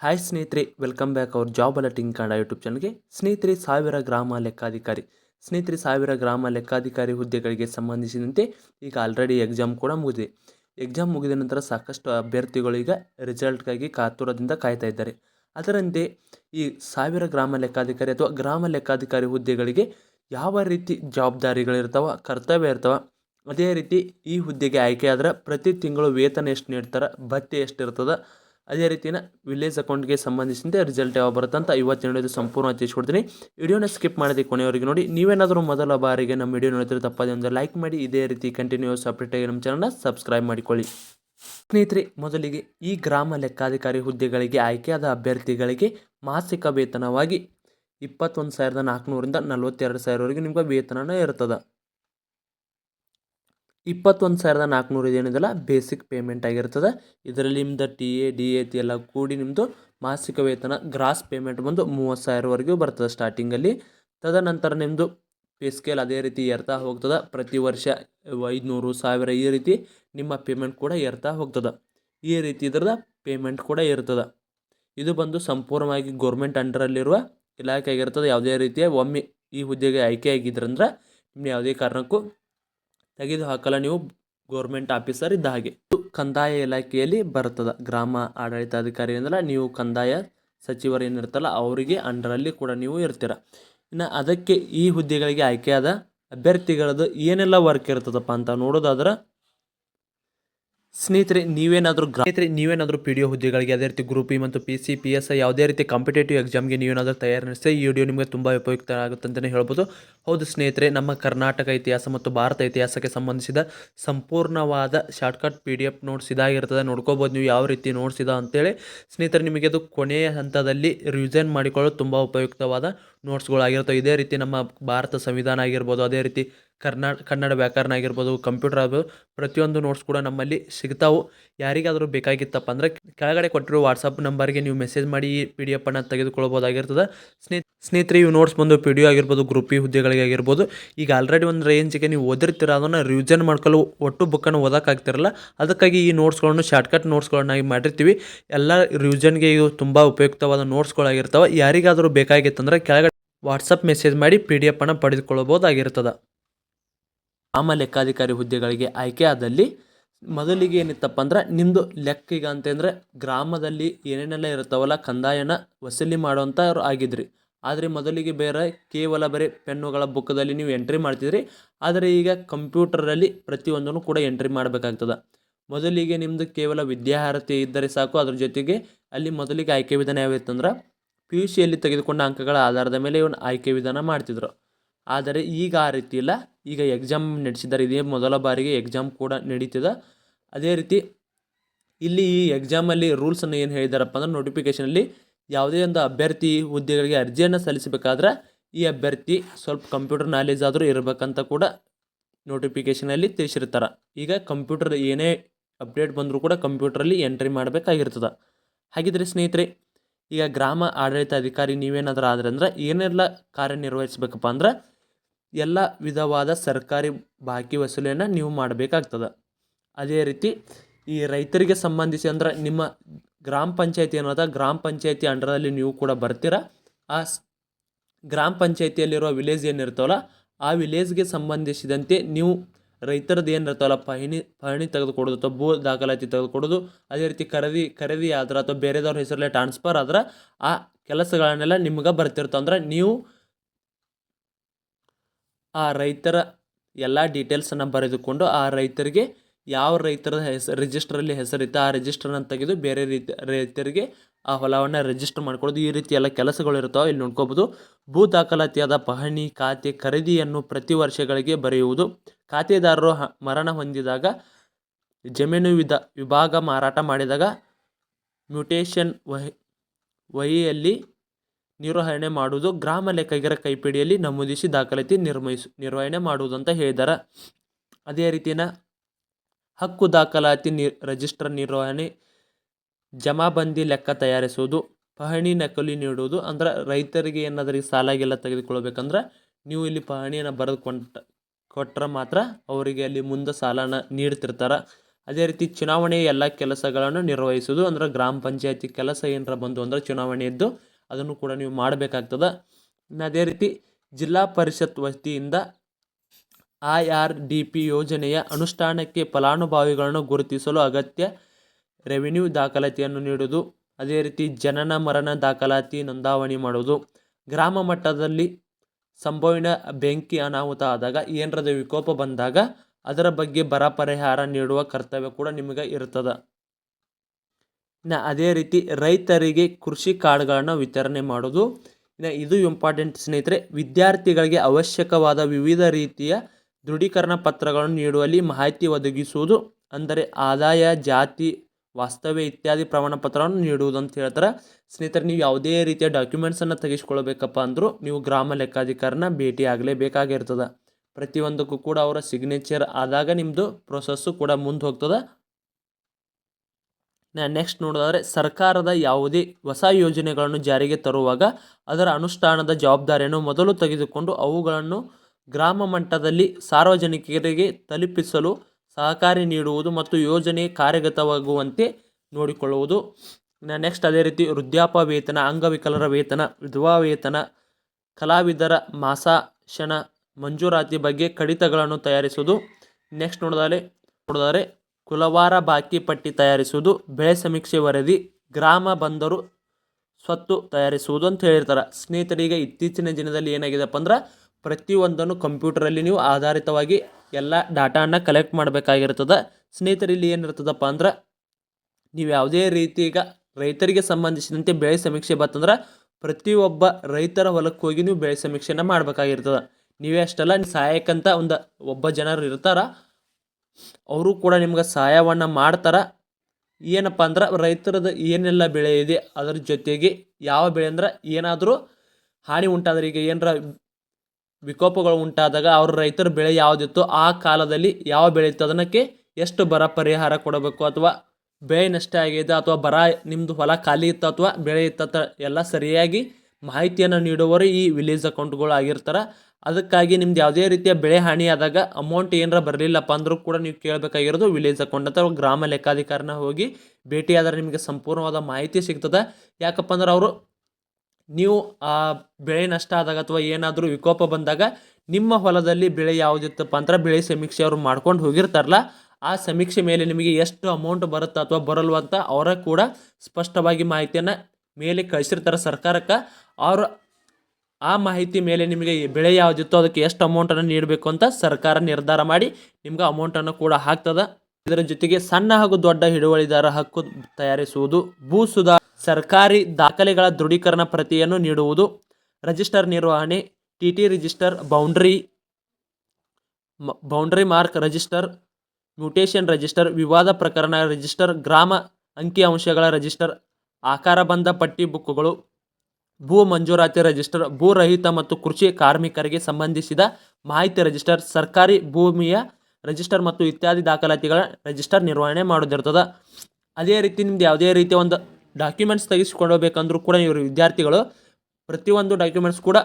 Hi ಸ್ನೇಹಿತರೆ welcome back ಅವ್ರ job alerting Kannada YouTube ಚಾನಲ್ಗೆ ಸ್ನೇಹಿತರೆ, ಸಾವಿರ ಗ್ರಾಮ ಲೆಕ್ಕಾಧಿಕಾರಿ. ಸ್ನೇಹಿತರೆ, ಸಾವಿರ ಗ್ರಾಮ ಲೆಕ್ಕಾಧಿಕಾರಿ ಹುದ್ದೆಗಳಿಗೆ ಸಂಬಂಧಿಸಿದಂತೆ ಈಗ ಆಲ್ರೆಡಿ ಎಕ್ಸಾಮ್ ಕೂಡ ಮುಗಿದಿದೆ. ಎಕ್ಸಾಮ್ ಮುಗಿದ ನಂತರ ಸಾಕಷ್ಟು ಅಭ್ಯರ್ಥಿಗಳು ಈಗ ರಿಸಲ್ಟ್ಗಾಗಿ ಕಾತುರದಿಂದ ಕಾಯ್ತಾ ಇದ್ದಾರೆ. ಅದರಂತೆ ಈ ಸಾವಿರ ಗ್ರಾಮ ಲೆಕ್ಕಾಧಿಕಾರಿ ಅಥವಾ ಗ್ರಾಮ ಲೆಕ್ಕಾಧಿಕಾರಿ ಹುದ್ದೆಗಳಿಗೆ ಯಾವ ರೀತಿ ಜವಾಬ್ದಾರಿಗಳಿರ್ತಾವ ಕರ್ತವ್ಯ ಇರ್ತಾವ, ಅದೇ ರೀತಿ ಈ ಹುದ್ದೆಗೆ ಆಯ್ಕೆ ಆದ್ರೆ ಪ್ರತಿ ತಿಂಗಳು ವೇತನ ಎಷ್ಟು ನೀಡ್ತಾರೆ, ಭತ್ಯೆ ಎಷ್ಟು ಇರ್ತದೆ ಅದೇ ರೀತಿನ ವಿಲೇಜ್ ಅಕೌಂಟ್ಗೆ ಸಂಬಂಧಿಸಿದಂತೆ ರಿಸಲ್ಟ್ ಯಾವಾಗ ಬರುತ್ತೆ ಅಂತ ಇವತ್ತು ಹೇಳಿದ್ದು ಸಂಪೂರ್ಣ ತಿಳಿಸ್ಕೊಡ್ತೀನಿ ವಿಡಿಯೋನ ಸ್ಕಿಪ್ ಮಾಡಿದೆ ಕೊನೆಯವರೆಗೆ ನೋಡಿ. ನೀವೇನಾದರೂ ಮೊದಲ ಬಾರಿಗೆ ನಮ್ಮ ವಿಡಿಯೋ ನೋಡಿದ್ರೆ ತಪ್ಪದೆ ಒಂದು ಲೈಕ್ ಮಾಡಿ. ಇದೇ ರೀತಿ ಕಂಟಿನ್ಯೂಸ್ ಅಪ್ಡೇಟಾಗಿ ನಮ್ಮ ಚಾನಲ್ನ ಸಬ್ಸ್ಕ್ರೈಬ್ ಮಾಡಿಕೊಳ್ಳಿ. ಸ್ನೇಹಿತರೆ, ಮೊದಲಿಗೆ ಈ ಗ್ರಾಮ ಲೆಕ್ಕಾಧಿಕಾರಿ ಹುದ್ದೆಗಳಿಗೆ ಆಯ್ಕೆಯಾದ ಅಭ್ಯರ್ಥಿಗಳಿಗೆ ಮಾಸಿಕ ವೇತನವಾಗಿ ಇಪ್ಪತ್ತೊಂದು ಸಾವಿರದ ನಾಲ್ಕುನೂರಿಂದ ನಲವತ್ತೆರಡು ಸಾವಿರವರೆಗೆ ನಿಮ್ಗೆ ವೇತನನ ಇರ್ತದೆ. ಇಪ್ಪತ್ತೊಂದು ಸಾವಿರದ ನಾಲ್ಕುನೂರು ಇದೇನಿದೆಲ್ಲ ಬೇಸಿಕ್ ಪೇಮೆಂಟ್ ಆಗಿರ್ತದೆ. ಇದರಲ್ಲಿ ನಿಮ್ದು ಟಿ ಎ ಡಿ ಎ ತಿ ಎಲ್ಲ ಕೂಡಿ ನಿಮ್ಮದು ಮಾಸಿಕ ವೇತನ ಗ್ರಾಸ್ ಪೇಮೆಂಟ್ ಬಂದು ಮೂವತ್ತು ಸಾವಿರವರೆಗೂ ಬರ್ತದೆ ಸ್ಟಾರ್ಟಿಂಗಲ್ಲಿ ತದನಂತರ ನಿಮ್ಮದು ಪೇ ಸ್ಕೇಲ್ ಅದೇ ರೀತಿ ಏರ್ತಾ ಹೋಗ್ತದೆ. ಪ್ರತಿ ವರ್ಷ ಐದುನೂರು, ಸಾವಿರ ಈ ರೀತಿ ನಿಮ್ಮ ಪೇಮೆಂಟ್ ಕೂಡ ಏರ್ತಾ ಹೋಗ್ತದೆ. ಈ ರೀತಿ ಇದರದ ಪೇಮೆಂಟ್ ಕೂಡ ಇರ್ತದೆ. ಇದು ಬಂದು ಸಂಪೂರ್ಣವಾಗಿ ಗೌರ್ಮೆಂಟ್ ಅಂಡರಲ್ಲಿರುವ ಇಲಾಖೆ ಆಗಿರ್ತದೆ ಯಾವುದೇ ರೀತಿಯ ಒಮ್ಮೆ ಈ ಹುದ್ದೆಗೆ ಆಯ್ಕೆ ಆಗಿದ್ರಂದ್ರೆ ನಿಮ್ಮ ಯಾವುದೇ ಕಾರಣಕ್ಕೂ ತೆಗೆದು ಹಾಕಲ್ಲ ನೀವು ಗೌರ್ಮೆಂಟ್ ಆಫೀಸರ್ ಇದ್ದ ಹಾಗೆ. ಇದು ಕಂದಾಯ ಇಲಾಖೆಯಲ್ಲಿ ಬರ್ತದೆ ಗ್ರಾಮ ಆಡಳಿತಾಧಿಕಾರಿ ಅಂದ್ರೆ ನೀವು ಕಂದಾಯ ಸಚಿವರು ಏನಿರ್ತಲ್ಲ ಅವರಿಗೆ ಅಂಡರಲ್ಲಿ ಕೂಡ ನೀವು ಇರ್ತೀರ. ಇನ್ನು ಅದಕ್ಕೆ ಈ ಹುದ್ದೆಗಳಿಗೆ ಆಯ್ಕೆಯಾದ ಅಭ್ಯರ್ಥಿಗಳದ್ದು ಏನೆಲ್ಲ ವರ್ಕ್ ಇರ್ತದಪ್ಪ ಅಂತ ನೋಡೋದಾದ್ರೆ ಸ್ನೇಹಿತರೆ, ನೀವೇನಾದರೂ ಸ್ನೇಹಿತರೆ, ನೀವೇನಾದರೂ ಪಿ ಡಿ ಒ ಹುದ್ದೆಗಳಿಗೆ ಅದೇ ರೀತಿ ಗ್ರೂಪ್ ಇ ಮತ್ತು P C P S I ಯಾವುದೇ ರೀತಿ ಕಾಂಪಿಟೇಟಿವ್ ಎಕ್ಸಾಮ್ಗೆ ನೀವೇನಾದರೂ ತಯಾರಿ ನಡೆಸಿ ಈ ವಿಡಿಯೋ ನಿಮಗೆ ತುಂಬ ಉಪಯುಕ್ತ ಆಗುತ್ತೆ ಅಂತಲೇ ಹೇಳ್ಬೋದು. ಹೌದು ಸ್ನೇಹಿತರೆ, ನಮ್ಮ ಕರ್ನಾಟಕ ಇತಿಹಾಸ ಮತ್ತು ಭಾರತ ಇತಿಹಾಸಕ್ಕೆ ಸಂಬಂಧಿಸಿದ ಸಂಪೂರ್ಣವಾದ shortcut P D F notes ಇದಾಗಿರ್ತದೆ. ನೋಡ್ಕೋಬೋದು ನೀವು ಯಾವ ರೀತಿ ನೋಟ್ಸ್ ಇದೆ ಅಂತೇಳಿ. ಸ್ನೇಹಿತರೆ, ನಿಮಗೆ ಅದು ಕೊನೆಯ ಹಂತದಲ್ಲಿ ರಿವಿಸನ್ ಮಾಡಿಕೊಳ್ಳಲು ತುಂಬ ಉಪಯುಕ್ತವಾದ ನೋಟ್ಸ್ಗಳಾಗಿರ್ತವೆ ಇದೇ ರೀತಿ ನಮ್ಮ ಭಾರತ ಸಂವಿಧಾನ ಆಗಿರ್ಬೋದು, ಅದೇ ರೀತಿ ಕರ್ನಾ, ಕನ್ನಡ ವ್ಯಾಕರಣ ಆಗಿರ್ಬೋದು ಕಂಪ್ಯೂಟರ್ ಆಗ್ಬೋದು ಪ್ರತಿಯೊಂದು ನೋಟ್ಸ್ ಕೂಡ ನಮ್ಮಲ್ಲಿ ಸಿಗ್ತಾವೆ. ಯಾರಿಗಾದರೂ ಬೇಕಾಗಿತ್ತಪ್ಪ ಅಂದರೆ ಕೆಳಗಡೆ ಕೊಟ್ಟಿರೋ ವಾಟ್ಸಪ್ ನಂಬರ್ಗೆ ನೀವು ಮೆಸೇಜ್ ಮಾಡಿ ಈ ಪಿ ಡಿ ಎಫನ್ನು ತೆಗೆದುಕೊಳ್ಬೋದಾಗಿರ್ತದೆ. ಸ್ನೇಹಿತ ಸ್ನೇಹಿತರೆ, ಇವು ನೋಟ್ಸ್ ಬಂದು ಪಿ ಡಿ ಒ ಆಗಿರ್ಬೋದು ಗ್ರೂಪ್ ಇ ಹುದ್ದೆಗಳಿಗೆ ಆಗಿರ್ಬೋದು. ಈಗ ಆಲ್ರೆಡಿ ಒಂದು ರೇಂಜಿಗೆ ನೀವು ಓದಿರ್ತೀರ ಅದನ್ನು ರಿವಿಷನ್ ಮಾಡ್ಕೊಳ್ಳೋ ಒಟ್ಟು ಬುಕ್ಕನ್ನು ಓದೋಕ್ಕಾಗ್ತಿರಲ್ಲ ಅದಕ್ಕಾಗಿ ಈ ನೋಟ್ಸ್ಗಳನ್ನು ಶಾರ್ಟ್ಕಟ್ ನೋಟ್ಸ್ಗಳನ್ನಾಗಿ ಮಾಡಿರ್ತೀವಿ. ಎಲ್ಲ ರಿವಿಷನ್ಗೆ ಇವು ತುಂಬ ಉಪಯುಕ್ತವಾದ ನೋಟ್ಸ್ಗಳಾಗಿರ್ತವೆ ಯಾರಿಗಾದರೂ ಬೇಕಾಗಿತ್ತಂದ್ರೆ ಕೆಳಗಡೆ ವಾಟ್ಸಪ್ ಮೆಸೇಜ್ ಮಾಡಿ ಪಿ ಡಿ ಎಫನ್ನು ಪಡೆದುಕೊಳ್ಳಬಹುದಾಗಿರ್ತದೆ ಗ್ರಾಮ ಲೆಕ್ಕಾಧಿಕಾರಿ ಹುದ್ದೆಗಳಿಗೆ ಆಯ್ಕೆ ಆದಲ್ಲಿ ಮೊದಲಿಗೆ ಏನಿತ್ತಪ್ಪ ಅಂದ್ರೆ ನಿಮ್ಮದು ಲೆಕ್ಕ ಈಗ ಅಂತಂದರೆ ಗ್ರಾಮದಲ್ಲಿ ಏನೇನೆಲ್ಲ ಇರುತ್ತವಲ್ಲ ಕಂದಾಯನ ವಸೂಲಿ ಮಾಡುವಂಥವ್ರು ಆಗಿದ್ರಿ. ಆದರೆ ಮೊದಲಿಗೆ ಬೇರೆ ಕೇವಲ ಬರೀ ಪೆನ್ನುಗಳ ಬುಕ್ಕದಲ್ಲಿ ನೀವು ಎಂಟ್ರಿ ಮಾಡ್ತಿದ್ರಿ. ಆದರೆ ಈಗ ಕಂಪ್ಯೂಟರಲ್ಲಿ ಪ್ರತಿಯೊಂದನ್ನು ಕೂಡ ಎಂಟ್ರಿ ಮಾಡಬೇಕಾಗ್ತದೆ. ಮೊದಲಿಗೆ ನಿಮ್ಮದು ಕೇವಲ ವಿದ್ಯಾರ್ಹತೆ ಇದ್ದರೆ ಸಾಕು, ಅದ್ರ ಜೊತೆಗೆ ಅಲ್ಲಿ ಮೊದಲಿಗೆ ಆಯ್ಕೆ ವಿಧಾನ ಯಾವಿತ್ತಂದ್ರೆ ಪಿ ಯು ಸಿಯಲ್ಲಿ ತೆಗೆದುಕೊಂಡ ಅಂಕಗಳ ಆಧಾರದ ಮೇಲೆ ಇವನು ಆಯ್ಕೆ ವಿಧಾನ ಮಾಡ್ತಿದ್ರು. ಆದರೆ ಈಗ ಆ ರೀತಿ ಇಲ್ಲ. ಈಗ ಎಕ್ಸಾಮ್ ನಡೆಸಿದ್ದಾರೆ. ಇದೇ ಮೊದಲ ಬಾರಿಗೆ ಎಕ್ಸಾಮ್ ಕೂಡ ನಡೀತದೆ. ಅದೇ ರೀತಿ ಇಲ್ಲಿ ಈ ಎಕ್ಸಾಮಲ್ಲಿ ರೂಲ್ಸನ್ನು ಏನು ಹೇಳಿದಾರಪ್ಪ ಅಂದ್ರೆ ನೋಟಿಫಿಕೇಷನಲ್ಲಿ ಯಾವುದೇ ಒಂದು ಅಭ್ಯರ್ಥಿ ಹುದ್ದೆಗಳಿಗೆ ಅರ್ಜಿಯನ್ನು ಸಲ್ಲಿಸಬೇಕಾದ್ರೆ ಈ ಅಭ್ಯರ್ಥಿ ಸ್ವಲ್ಪ ಕಂಪ್ಯೂಟರ್ ನಾಲೆಜ್ ಆದರೂ ಇರಬೇಕಂತ ಕೂಡ ನೋಟಿಫಿಕೇಷನಲ್ಲಿ ತಿಳಿಸಿರ್ತಾರೆ. ಈಗ ಕಂಪ್ಯೂಟರ್ ಏನೇ ಅಪ್ಡೇಟ್ ಬಂದರೂ ಕೂಡ ಕಂಪ್ಯೂಟ್ರಲ್ಲಿ ಎಂಟ್ರಿ ಮಾಡಬೇಕಾಗಿರ್ತದೆ. ಹಾಗಿದ್ರೆ ಸ್ನೇಹಿತರೆ, ಈಗ ಗ್ರಾಮ ಆಡಳಿತ ಅಧಿಕಾರಿ ನೀವೇನಾದರೂ ಆದ್ರೆ ಅಂದ್ರೆ ಏನೆಲ್ಲ ಕಾರ್ಯನಿರ್ವಹಿಸ್ಬೇಕಪ್ಪ ಅಂದ್ರೆ ಎಲ್ಲ ವಿಧವಾದ ಸರ್ಕಾರಿ ಬಾಕಿ ವಸೂಲಿಯನ್ನು ನೀವು ಮಾಡಬೇಕಾಗ್ತದೆ. ಅದೇ ರೀತಿ ಈ ರೈತರಿಗೆ ಸಂಬಂಧಿಸಿ ಅಂದ್ರೆ ನಿಮ್ಮ ಗ್ರಾಮ ಪಂಚಾಯತಿ ಅನ್ನೋದ ಗ್ರಾಮ ಪಂಚಾಯತಿ ಅಂಡರಲ್ಲಿ ನೀವು ಕೂಡ ಬರ್ತೀರ? ಆ ಗ್ರಾಮ ಪಂಚಾಯತಿಯಲ್ಲಿರೋ ವಿಲೇಜ್ ಏನಿರ್ತಾವಲ್ಲ, ಆ ವಿಲೇಜ್ಗೆ ಸಂಬಂಧಿಸಿದಂತೆ ನೀವು ರೈತರದ್ದು ಏನಿರ್ತಾವಲ್ಲ, ಪಹಣಿ ಪಹಣಿ ತೆಗೆದುಕೊಡೋದು ಅಥವಾ ಭೂ ದಾಖಲಾತಿ ತೆಗೆದುಕೊಡೋದು, ಅದೇ ರೀತಿ ಖರೀದಿ ಖರೀದಿ ಆದ್ರೆ ಅಥವಾ ಬೇರೆದವ್ರ ಹೆಸರಲ್ಲೇ ಟ್ರಾನ್ಸ್ಫರ್ ಆದ್ರೆ ಆ ಕೆಲಸಗಳನ್ನೆಲ್ಲ ನಿಮ್ಗೆ ಬರ್ತಿರ್ತಾವೆ. ಅಂದ್ರೆ ನೀವು ಆ ರೈತರ ಎಲ್ಲ ಡೀಟೇಲ್ಸನ್ನು ಬರೆದುಕೊಂಡು ಆ ರೈತರಿಗೆ ಯಾವ ರೈತರ ಹೆಸರು ರಿಜಿಸ್ಟ್ರಲ್ಲಿ ಹೆಸರಿತ್ತು, ಆ ರಿಜಿಸ್ಟ್ರನ್ನ ತೆಗೆದು ಬೇರೆ ರೀತಿ, ರೈತರಿಗೆ ಆ ಹೊಲವನ್ನು ರಿಜಿಸ್ಟರ್ ಮಾಡ್ಕೊಳ್ಳೋದು. ಈ ರೀತಿ ಎಲ್ಲ ಕೆಲಸಗಳು ಇರ್ತಾವೆ. ಇಲ್ಲಿ ನೋಡ್ಕೋಬೋದು. ಭೂ ದಾಖಲಾತಿಯಾದ ಪಹಣಿ, ಖಾತೆ ಖರೀದಿಯನ್ನು ಪ್ರತಿ ವರ್ಷಗಳಿಗೆ ಬರೆಯುವುದು. ಖಾತೆದಾರರು ಮರಣ ಹೊಂದಿದಾಗ ಜಮೀನು ವಿಧ, ವಿಭಾಗ ಮಾರಾಟ ಮಾಡಿದಾಗ ಮ್ಯೂಟೇಷನ್ ವಹಿ, ವಹಿಯಲ್ಲಿ ನಿರ್ವಹಣೆ ಮಾಡುವುದು ಗ್ರಾಮ ಲೆಕ್ಕಿಗರ ಕೈಪಿಡಿಯಲ್ಲಿ ನಮೂದಿಸಿ ದಾಖಲಾತಿ ನಿರ್ವಹಿಸು ನಿರ್ವಹಣೆ ಮಾಡುವುದು ಅಂತ ಹೇಳಿದ್ದಾರೆ ಅದೇ ರೀತಿನ ಹಕ್ಕು ದಾಖಲಾತಿ ನಿ ರಿಜಿಸ್ಟರ್ ನಿರ್ವಹಣೆ, ಜಮಾಬಂದಿ ಲೆಕ್ಕ ತಯಾರಿಸುವುದು, ಪಹಣಿ ನಕಲಿ ನೀಡುವುದು, ಅಂದ್ರೆ ರೈತರಿಗೆ ಏನಾದರೂ ಸಾಲಾಗೆಲ್ಲ ತೆಗೆದುಕೊಳ್ಬೇಕಂದ್ರೆ ನೀವು ಇಲ್ಲಿ ಪಹಣಿಯನ್ನು ಬರೆದು ಕೊಂಟ ಕೊಟ್ಟರೆ ಮಾತ್ರ ಅವರಿಗೆ ಅಲ್ಲಿ ಮುಂದೆ ಸಾಲನ ನೀಡ್ತಿರ್ತಾರೆ. ಅದೇ ರೀತಿ ಚುನಾವಣೆಯ ಎಲ್ಲ ಕೆಲಸಗಳನ್ನು ನಿರ್ವಹಿಸುವುದು, ಅಂದ್ರೆ ಗ್ರಾಮ ಪಂಚಾಯತಿ ಕೆಲಸ ಏನರ ಬಂದು ಅಂದ್ರೆ ಚುನಾವಣೆಯದ್ದು ಅದನ್ನು ಕೂಡ ನೀವು ಮಾಡಬೇಕಾಗ್ತದೆ. ಅದೇ ರೀತಿ ಜಿಲ್ಲಾ ಪರಿಷತ್ ವತಿಯಿಂದ ಐ ಆರ್ ಡಿ ಪಿ ಯೋಜನೆಯ ಅನುಷ್ಠಾನಕ್ಕೆ ಫಲಾನುಭವಿಗಳನ್ನು ಗುರುತಿಸಲು ಅಗತ್ಯ ರೆವಿನ್ಯೂ ದಾಖಲಾತಿಯನ್ನು ನೀಡುವುದು ಅದೇ ರೀತಿ ಜನನ ಮರಣ ದಾಖಲಾತಿ ನೋಂದಾವಣಿ ಮಾಡುವುದು. ಗ್ರಾಮ ಮಟ್ಟದಲ್ಲಿ ಸಂಭವಿನ ಬೆಂಕಿ ಅನಾಹುತ ಆದಾಗ ಏನರದ ವಿಕೋಪ ಬಂದಾಗ ಅದರ ಬಗ್ಗೆ ಬರ ಪರಿಹಾರ ನೀಡುವ ಕರ್ತವ್ಯ ಕೂಡ ನಿಮಗೆ ಇರ್ತದೆ. ಇನ್ನು ಅದೇ ರೀತಿ ರೈತರಿಗೆ ಕೃಷಿ ಕಾರ್ಡ್ಗಳನ್ನು ವಿತರಣೆ ಮಾಡೋದು. ಇನ್ನು ಇದು ಇಂಪಾರ್ಟೆಂಟ್ ಸ್ನೇಹಿತರೆ, ವಿದ್ಯಾರ್ಥಿಗಳಿಗೆ ಅವಶ್ಯಕವಾದ ವಿವಿಧ ರೀತಿಯ ದೃಢೀಕರಣ ಪತ್ರಗಳನ್ನು ನೀಡುವಲ್ಲಿ ಮಾಹಿತಿ ಒದಗಿಸುವುದು, ಅಂದರೆ ಆದಾಯ, ಜಾತಿ, ವಾಸ್ತವ್ಯ ಇತ್ಯಾದಿ ಪ್ರಮಾಣ ಪತ್ರವನ್ನು ನೀಡುವುದು ಅಂತ ಹೇಳ್ತಾರೆ. ಸ್ನೇಹಿತರೆ, ನೀವು ಯಾವುದೇ ರೀತಿಯ ಡಾಕ್ಯುಮೆಂಟ್ಸನ್ನು ತೆಗೆಸ್ಕೊಳ್ಬೇಕಪ್ಪ ಅಂದರೂ ನೀವು ಗ್ರಾಮ ಲೆಕ್ಕಾಧಿಕಾರನ ಭೇಟಿ ಆಗಲೇಬೇಕಾಗಿರ್ತದೆ ಪ್ರತಿಯೊಂದಕ್ಕೂ ಕೂಡ ಅವರ ಸಿಗ್ನೇಚರ್ ಆದಾಗ ನಿಮ್ಮದು ಪ್ರೊಸೆಸ್ಸು ಕೂಡ ಮುಂದೆ ಹೋಗ್ತದೆ. ನೆಕ್ಸ್ಟ್ ನೋಡೋದಾದರೆ ಸರ್ಕಾರದ ಯಾವುದೇ ಹೊಸ ಯೋಜನೆಗಳನ್ನು ಜಾರಿಗೆ ತರುವಾಗ ಅದರ ಅನುಷ್ಠಾನದ ಜವಾಬ್ದಾರಿಯನ್ನು ಮೊದಲು ತೆಗೆದುಕೊಂಡು ಅವುಗಳನ್ನು ಗ್ರಾಮ ಮಟ್ಟದಲ್ಲಿ ಸಾರ್ವಜನಿಕರಿಗೆ ತಲುಪಿಸಲು ಸಹಕಾರಿ ನೀಡುವುದು ಮತ್ತು ಯೋಜನೆ ಕಾರ್ಯಗತವಾಗುವಂತೆ ನೋಡಿಕೊಳ್ಳುವುದು. ನೆಕ್ಸ್ಟ್ ಅದೇ ರೀತಿ ವೃದ್ಧಾಪ ವೇತನ, ಅಂಗವಿಕಲರ ವೇತನ, ವಿಧವಾ ವೇತನ, ಕಲಾವಿದರ ಮಾಸಾಶನ, ಮಂಜೂರಾತಿ ಬಗ್ಗೆ ಕಡಿತಗಳನ್ನು ತಯಾರಿಸುವುದು. ನೆಕ್ಸ್ಟ್ ನೋಡಿದರೆ ನೋಡೋದಾದ್ರೆ ಕುಲವಾರ ಬಾಕಿ ಪಟ್ಟಿ ತಯಾರಿಸುವುದು, ಬೆಳೆ ಸಮೀಕ್ಷೆ ವರದಿ, ಗ್ರಾಮ ಬಂದರು ಸ್ವತ್ತು ತಯಾರಿಸುವುದು ಅಂತ ಹೇಳಿರ್ತಾರೆ. ಸ್ನೇಹಿತರಿಗೆ ಇತ್ತೀಚಿನ ದಿನದಲ್ಲಿ ಏನಾಗಿದೆಪ್ಪ ಅಂದ್ರೆ, ಪ್ರತಿಯೊಂದನ್ನು ಕಂಪ್ಯೂಟರಲ್ಲಿ ನೀವು ಆಧಾರಿತವಾಗಿ ಎಲ್ಲ ಡಾಟಾನ ಕಲೆಕ್ಟ್ ಮಾಡಬೇಕಾಗಿರ್ತದೆ. ಸ್ನೇಹಿತರಲ್ಲಿ ಏನಿರ್ತದಪ್ಪ ಅಂದ್ರೆ, ನೀವು ಯಾವುದೇ ರೀತಿ ಈಗ ರೈತರಿಗೆ ಸಂಬಂಧಿಸಿದಂತೆ ಬೆಳೆ ಸಮೀಕ್ಷೆ ಬತ್ತಂದ್ರೆ ಪ್ರತಿಯೊಬ್ಬ ರೈತರ ಹೊಲಕ್ಕೆ ಹೋಗಿ ನೀವು ಬೆಳೆ ಸಮೀಕ್ಷೆನ ಮಾಡಬೇಕಾಗಿರ್ತದೆ. ನೀವೇ ಅಷ್ಟಲ್ಲ ಸಹಾಯಕ್ಕಂತ ಒಂದು ಒಬ್ಬ ಜನರು ಇರ್ತಾರ ಅವರು ಕೂಡ ನಿಮ್ಗೆ ಸಹಾಯವನ್ನು ಮಾಡ್ತಾರೆ. ಏನಪ್ಪ ಅಂದ್ರೆ ರೈತರದ್ದು ಏನೆಲ್ಲ ಬೆಳೆ ಇದೆ, ಅದರ ಜೊತೆಗೆ ಯಾವ ಬೆಳೆ ಅಂದ್ರೆ ಏನಾದರೂ ಹಾನಿ ಉಂಟಾದ್ರೆ, ಈಗ ಏನರ ವಿಕೋಪಗಳು ಉಂಟಾದಾಗ ಅವ್ರ ರೈತರ ಬೆಳೆ ಯಾವುದಿತ್ತು ಆ ಕಾಲದಲ್ಲಿ ಯಾವ ಬೆಳೆ ಇತ್ತು ಅದನ್ನಕ್ಕೆ ಎಷ್ಟು ಬರ ಪರಿಹಾರ ಕೊಡಬೇಕು ಅಥವಾ ಬೆಳೆ ನಷ್ಟ ಆಗಿದೆ ಅಥವಾ ಬರ ನಿಮ್ಮದು ಹೊಲ ಖಾಲಿ ಇತ್ತು ಅಥವಾ ಬೆಳೆ ಇತ್ತ ಎಲ್ಲ ಸರಿಯಾಗಿ ಮಾಹಿತಿಯನ್ನು ನೀಡುವವರು ಈ ವಿಲೇಜ್ ಅಕೌಂಟ್ಗಳು ಆಗಿರ್ತಾರೆ. ಅದಕ್ಕಾಗಿ ನಿಮ್ದು ಯಾವುದೇ ರೀತಿಯ ಬೆಳೆ ಹಾನಿ ಆದಾಗ ಅಮೌಂಟ್ ಏನಾರ ಬರಲಿಲ್ಲಪ್ಪ ಅಂದರೂ ಕೂಡ ನೀವು ಕೇಳಬೇಕಾಗಿರೋದು ವಿಲೇಜ್ ಅಕೌಂಟ್ ಅಥವಾ ಗ್ರಾಮ ಲೆಕ್ಕಾಧಿಕಾರನ ಹೋಗಿ ಭೇಟಿಯಾದರೆ ನಿಮಗೆ ಸಂಪೂರ್ಣವಾದ ಮಾಹಿತಿ ಸಿಗ್ತದೆ. ಯಾಕಪ್ಪ ಅಂದ್ರೆ ಅವರು ನೀವು ಆ ಬೆಳೆ ನಷ್ಟ ಆದಾಗ ಅಥವಾ ಏನಾದರೂ ವಿಕೋಪ ಬಂದಾಗ ನಿಮ್ಮ ಹೊಲದಲ್ಲಿ ಬೆಳೆ ಯಾವುದಿತ್ತಪ್ಪ ಅಂದ್ರೆ ಬೆಳೆ ಸಮೀಕ್ಷೆ ಅವರು ಮಾಡ್ಕೊಂಡು ಹೋಗಿರ್ತಾರಲ್ಲ, ಆ ಸಮೀಕ್ಷೆ ಮೇಲೆ ನಿಮಗೆ ಎಷ್ಟು ಅಮೌಂಟ್ ಬರುತ್ತೆ ಅಥವಾ ಬರಲ್ವ ಅಂತ ಅವರ ಕೂಡ ಸ್ಪಷ್ಟವಾಗಿ ಮಾಹಿತಿಯನ್ನು ಮೇಲೆ ಕಳಿಸಿರ್ತಾರೆ ಸರ್ಕಾರಕ್ಕೆ. ಅವರು ಆ ಮಾಹಿತಿ ಮೇಲೆ ನಿಮಗೆ ಬೆಳೆ ಯಾವುದಿತ್ತೋ ಅದಕ್ಕೆ ಎಷ್ಟು ಅಮೌಂಟನ್ನು ನೀಡಬೇಕು ಅಂತ ಸರ್ಕಾರ ನಿರ್ಧಾರ ಮಾಡಿ ನಿಮ್ಗೆ ಅಮೌಂಟನ್ನು ಕೂಡ ಹಾಕ್ತದೆ. ಇದರ ಜೊತೆಗೆ ಸಣ್ಣ ಹಾಗೂ ದೊಡ್ಡ ಹಿಡುವಳಿದಾರ ಹಕ್ಕು ತಯಾರಿಸುವುದು, ಭೂ ಸುಧಾ ಸರ್ಕಾರಿ ದಾಖಲೆಗಳ ದೃಢೀಕರಣ ಪ್ರತಿಯನ್ನು ನೀಡುವುದು ರಿಜಿಸ್ಟರ್ ನಿರ್ವಹಣೆ T T register boundary boundary mark register mutation register ವಿವಾದ ಪ್ರಕರಣ ರಿಜಿಸ್ಟರ್ ಗ್ರಾಮ ಅಂಕಿಅಂಶಗಳ ರಿಜಿಸ್ಟರ್ ಆಕಾರಬಂಧ ಪಟ್ಟಿ ಬುಕ್ಕುಗಳು ಭೂ ಮಂಜೂರಾತಿ ರಿಜಿಸ್ಟರ್ ಭೂರಹಿತ ಮತ್ತು ಕೃಷಿ ಕಾರ್ಮಿಕರಿಗೆ ಸಂಬಂಧಿಸಿದ ಮಾಹಿತಿ ರಿಜಿಸ್ಟರ್, ಸರ್ಕಾರಿ ಭೂಮಿಯ ರಿಜಿಸ್ಟರ್ ಮತ್ತು ಇತ್ಯಾದಿ ದಾಖಲಾತಿಗಳ ರಿಜಿಸ್ಟರ್ ನಿರ್ವಹಣೆ ಮಾಡೋದಿರ್ತದೆ ಅದೇ ರೀತಿ ನಿಮ್ದು ಯಾವುದೇ ರೀತಿಯ ಒಂದು ಡಾಕ್ಯುಮೆಂಟ್ಸ್ ತೆಗೆಸ್ಕೊಂಡು ಹೋಗ್ಬೇಕಂದ್ರೂ ಕೂಡ ಇವರು ವಿದ್ಯಾರ್ಥಿಗಳು ಪ್ರತಿಯೊಂದು ಡಾಕ್ಯುಮೆಂಟ್ಸ್ ಕೂಡ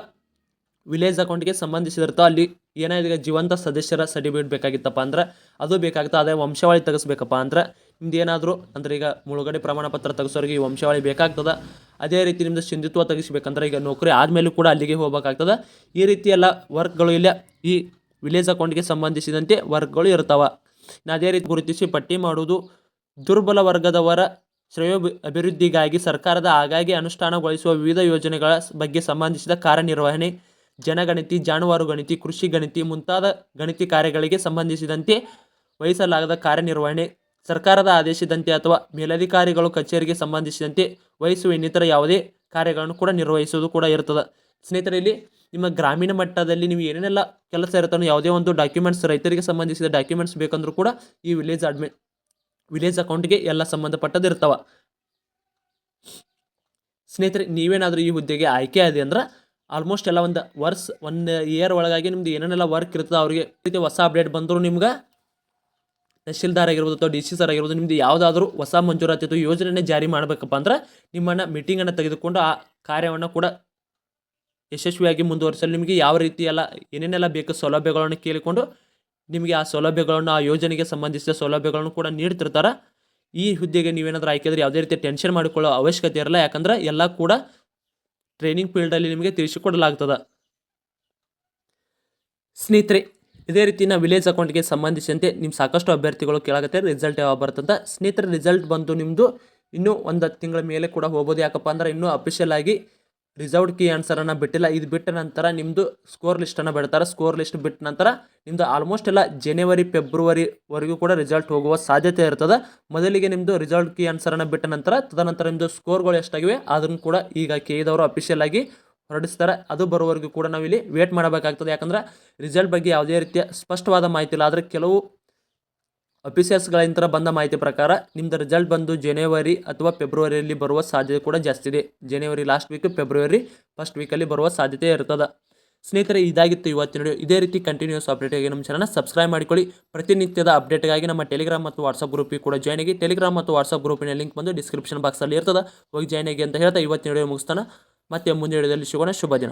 ವಿಲೇಜ್ ಅಕೌಂಟ್ಗೆ ಸಂಬಂಧಿಸಿದಿರ್ತವೆ. ಅಲ್ಲಿ ಏನಾಗಿದೆ, ಜೀವಂತ ಸದಸ್ಯರ ಸರ್ಟಿಫಿಕೇಟ್ ಬೇಕಾಗಿತ್ತಪ್ಪ ಅಂದ್ರೆ ಅದು ಬೇಕಾಗುತ್ತೆ. ಅದೇ ವಂಶಾವಳಿ ತೆಗೆಸ್ಬೇಕಪ್ಪ ಅಂದ್ರೆ ನಿಮ್ದು ಏನಾದರೂ ಅಂದ್ರೆ ಈಗ ಮುಳುಗಡೆ ಪ್ರಮಾಣ ಪತ್ರ ತೆಗೆಸೋರಿಗೆ ಈ ವಂಶಾವಳಿ ಬೇಕಾಗ್ತದೆ. ಅದೇ ರೀತಿ ನಿಮ್ಮದು ಸಿಂಧುತ್ವ ತೆಗಿಸ್ಬೇಕಂದ್ರೆ ಈಗ ನೌಕರಿ ಆದಮೇಲೂ ಕೂಡ ಅಲ್ಲಿಗೆ ಹೋಗಬೇಕಾಗ್ತದೆ. ಈ ರೀತಿ ಎಲ್ಲ ವರ್ಕ್ಗಳು ಇಲ್ಲ ಈ ವಿಲೇಜ್ ಅಕೌಂಟ್ಗೆ ಸಂಬಂಧಿಸಿದಂತೆ ವರ್ಕ್ಗಳು ಇರ್ತಾವೆ. ಅದೇ ರೀತಿ ಗುರುತಿಸಿ ಪಟ್ಟಿ ಮಾಡುವುದು ದುರ್ಬಲ ವರ್ಗದವರ ಶ್ರೇಯೋ ಅಭಿವೃದ್ಧಿಗಾಗಿ ಸರ್ಕಾರದ ಆಗಾಗ್ಗೆ ಅನುಷ್ಠಾನಗೊಳಿಸುವ ವಿವಿಧ ಯೋಜನೆಗಳ ಬಗ್ಗೆ ಸಂಬಂಧಿಸಿದ ಕಾರ್ಯನಿರ್ವಹಣೆ, ಜನಗಣತಿ, ಜಾನುವಾರು ಗಣತಿ, ಕೃಷಿ ಗಣತಿ ಮುಂತಾದ ಗಣತಿ ಕಾರ್ಯಗಳಿಗೆ ಸಂಬಂಧಿಸಿದಂತೆ ವಹಿಸಲಾಗದ ಕಾರ್ಯನಿರ್ವಹಣೆ ಸರ್ಕಾರದ ಆದೇಶದಂತೆ ಅಥವಾ ಮೇಲಧಿಕಾರಿಗಳು ಕಚೇರಿಗೆ ಸಂಬಂಧಿಸಿದಂತೆ ವಹಿಸುವ ಇನ್ನಿತರ ಯಾವುದೇ ಕಾರ್ಯಗಳನ್ನು ಕೂಡ ನಿರ್ವಹಿಸುವುದು ಕೂಡ ಇರ್ತದೆ ಸ್ನೇಹಿತರೆ ಇಲ್ಲಿ ನಿಮ್ಮ ಗ್ರಾಮೀಣ ಮಟ್ಟದಲ್ಲಿ ನೀವು ಏನೇನೆಲ್ಲ ಕೆಲಸ ಇರ್ತಾನೋ ಯಾವುದೇ ಒಂದು ಡಾಕ್ಯುಮೆಂಟ್ಸ್ ರೈತರಿಗೆ ಸಂಬಂಧಿಸಿದ ಡಾಕ್ಯುಮೆಂಟ್ಸ್ ಬೇಕಂದ್ರೂ ಕೂಡ ಈ ವಿಲೇಜ್ ಅಡ್ಮಿ ವಿಲೇಜ್ ಅಕೌಂಟ್ಗೆ ಎಲ್ಲ ಸಂಬಂಧಪಟ್ಟದ್ದು ಇರ್ತವೆ. ಸ್ನೇಹಿತರೆ, ನೀವೇನಾದರೂ ಈ ಹುದ್ದೆಗೆ ಆಯ್ಕೆ ಆದಿ ಅಂದ್ರೆ ಆಲ್ಮೋಸ್ಟ್ ಎಲ್ಲ ಒಂದು ವರ್ಷ, ಒಂದು ಇಯರ್ ಒಳಗಾಗಿ ನಿಮ್ದು ಏನೇನೆಲ್ಲ ವರ್ಕ್ ಇರ್ತದೆ, ಅವರಿಗೆ ಹೊಸ ಅಪ್ಡೇಟ್ ಬಂದರೂ ನಿಮ್ಗೆ ತಹಶೀಲ್ದಾರ್ ಆಗಿರ್ಬೋದು ಅಥವಾ ಡಿ ಸಿ ಸರ್ ಆಗಿರ್ಬೋದು ನಿಮ್ದು ಯಾವುದಾದ್ರೂ ಹೊಸ ಮಂಜೂರಾತಿ ಅಥವಾ ಯೋಜನೆ ಜಾರಿ ಮಾಡಬೇಕಪ್ಪ ಅಂದ್ರೆ ನಿಮ್ಮನ್ನು ಮೀಟಿಂಗನ್ನು ತೆಗೆದುಕೊಂಡು ಆ ಕಾರ್ಯವನ್ನು ಕೂಡ ಯಶಸ್ವಿಯಾಗಿ ಮುಂದುವರಿಸಲು ನಿಮಗೆ ಯಾವ ರೀತಿ ಎಲ್ಲ ಏನೇನೆಲ್ಲ ಬೇಕು ಸೌಲಭ್ಯಗಳನ್ನು ಕೇಳಿಕೊಂಡು ನಿಮಗೆ ಆ ಸೌಲಭ್ಯಗಳನ್ನು, ಆ ಯೋಜನೆಗೆ ಸಂಬಂಧಿಸಿದ ಸೌಲಭ್ಯಗಳನ್ನು ಕೂಡ ನೀಡ್ತಿರ್ತಾರೆ. ಈ ಹುದ್ದೆಗೆ ನೀವೇನಾದರೂ ಆಯ್ಕೆಯಾದರೆ ಯಾವುದೇ ರೀತಿ ಟೆನ್ಷನ್ ಮಾಡಿಕೊಳ್ಳೋ ಅವಶ್ಯಕತೆ ಇರಲ್ಲ. ಯಾಕಂದ್ರೆ ಎಲ್ಲ ಕೂಡ ಟ್ರೈನಿಂಗ್ ಫೀಲ್ಡಲ್ಲಿ ನಿಮಗೆ ತಿಳಿಸಿಕೊಡಲಾಗ್ತದೆ. ಸ್ನೇಹಿತರೆ ಇದೇ ರೀತಿ ನಾವು ವಿಲೇಜ್ ಅಕೌಂಟ್ಗೆ ಸಂಬಂಧಿಸಿದಂತೆ ನಿಮ್ಮ ಸಾಕಷ್ಟು ಅಭ್ಯರ್ಥಿಗಳು ಕೇಳಾಗುತ್ತೆ ರಿಸಲ್ಟ್ ಯಾವಾಗ ಬರುತ್ತಂತ. ಸ್ನೇಹಿತರ ರಿಸಲ್ಟ್ ಬಂದು ನಿಮ್ಮದು ಇನ್ನೂ ಒಂದು ಹತ್ತು ತಿಂಗಳ ಮೇಲೆ ಕೂಡ ಹೋಗ್ಬೋದು. ಯಾಕಪ್ಪ ಅಂದ್ರೆ ಇನ್ನೂ ಅಫಿಷಿಯಲ್ ಆಗಿ ರಿಸರ್ವ್ಡ್ ಕೀ ಆನ್ಸರನ್ನು ಬಿಟ್ಟಿಲ್ಲ. ಇದು ಬಿಟ್ಟ ನಂತರ ನಿಮ್ಮದು ಸ್ಕೋರ್ ಲಿಸ್ಟನ್ನು ಬಿಡ್ತಾರೆ. ಸ್ಕೋರ್ ಲಿಸ್ಟ್ ಬಿಟ್ಟ ನಂತರ ನಿಮ್ಮದು ಆಲ್ಮೋಸ್ಟ್ ಎಲ್ಲ ಜನವರಿ ಫೆಬ್ರವರಿವರೆಗೂ ಕೂಡ ರಿಸಲ್ಟ್ ಹೋಗುವ ಸಾಧ್ಯತೆ ಇರ್ತದೆ. ಮೊದಲಿಗೆ ನಿಮ್ಮದು ರಿಸಲ್ಟ್ ಕೀ ಆನ್ಸರನ್ನು ಬಿಟ್ಟ ನಂತರ ತದನಂತರ ನಿಮ್ಮದು ಸ್ಕೋರ್ಗಳು ಎಷ್ಟಾಗಿವೆ, ಅದನ್ನು ಕೂಡ ಈಗ ಕೇದವರು ಅಫಿಷಿಯಲ್ ಆಗಿ ಹೊರಡಿಸ್ತಾರೆ. ಅದು ಬರುವವರೆಗೂ ಕೂಡ ನಾವಿಲ್ಲಿ ವೇಟ್ ಮಾಡಬೇಕಾಗ್ತದೆ. ಯಾಕಂದ್ರೆ ರಿಸಲ್ಟ್ ಬಗ್ಗೆ ಯಾವುದೇ ರೀತಿಯ ಸ್ಪಷ್ಟವಾದ ಮಾಹಿತಿ ಇಲ್ಲ. ಆದರೆ ಕೆಲವು ಅಫಿಸಿಯರ್ಸ್ಗಳಿಂದ ಬಂದ ಮಾಹಿತಿ ಪ್ರಕಾರ ನಿಮ್ಮದು ರಿಸಲ್ಟ್ ಬಂದು ಜನವರಿ ಅಥವಾ ಫೆಬ್ರವರಿಯಲ್ಲಿ ಬರುವ ಸಾಧ್ಯತೆ ಕೂಡ ಜಾಸ್ತಿ ಇದೆ. ಜನವರಿ ಲಾಸ್ಟ್ ವೀಕ್ ಫೆಬ್ರವರಿ ಫಸ್ಟ್ ವೀಕಲ್ಲಿ ಬರುವ ಸಾಧ್ಯತೆ ಇರ್ತದೆ. ಸ್ನೇಹಿತರೆ, ಇದಾಗಿತ್ತು ಇವತ್ತಿನ ವಿಡಿಯೋ ಇದೇ ರೀತಿ ಕಂಟಿನ್ಯೂಸ್ ಅಪ್ಡೇಟ್ಗಾಗಿ ನಮ್ಮ ಚಾನಲ್ನ ಸಬ್ಸ್ಕ್ರೈಬ್ ಮಾಡಿಕೊಳ್ಳಿ. ಪ್ರತಿನಿತ್ಯದ ಅಪ್ಡೇಟ್ಗಾಗಿ ನಮ್ಮ ಟೆಲಿಗ್ರಾಮ್ ಮತ್ತು ವಾಟ್ಸಪ್ ಗ್ರೂಪಿಗೆ ಕೂಡ ಜಾಯ್ನ್ ಆಗಿ. ಟೆಲಿಗ್ರಾಮ್ ಮತ್ತು ವಾಟ್ಸಪ್ ಗ್ರೂಪಿನ ಲಿಂಕ್ ಬಂದು ಡಿಸ್ಕ್ರಿಪ್ಷನ್ ಬಾಕ್ಸಲ್ಲಿ ಇರ್ತದೆ. ಹೋಗಿ ಜಾಯ್ನ್ ಆಗಿ ಅಂತ ಹೇಳ್ತಾ ಇವತ್ತಿನ ವಿಡಿಯೋ ಮುಗಿಸ್ತಾನೆ. ಮತ್ತೆ ಮುಂದಿನ ವಿಡಿಯೋದಲ್ಲಿ ಸಿಗೋಣ. ಶುಭ ದಿನ.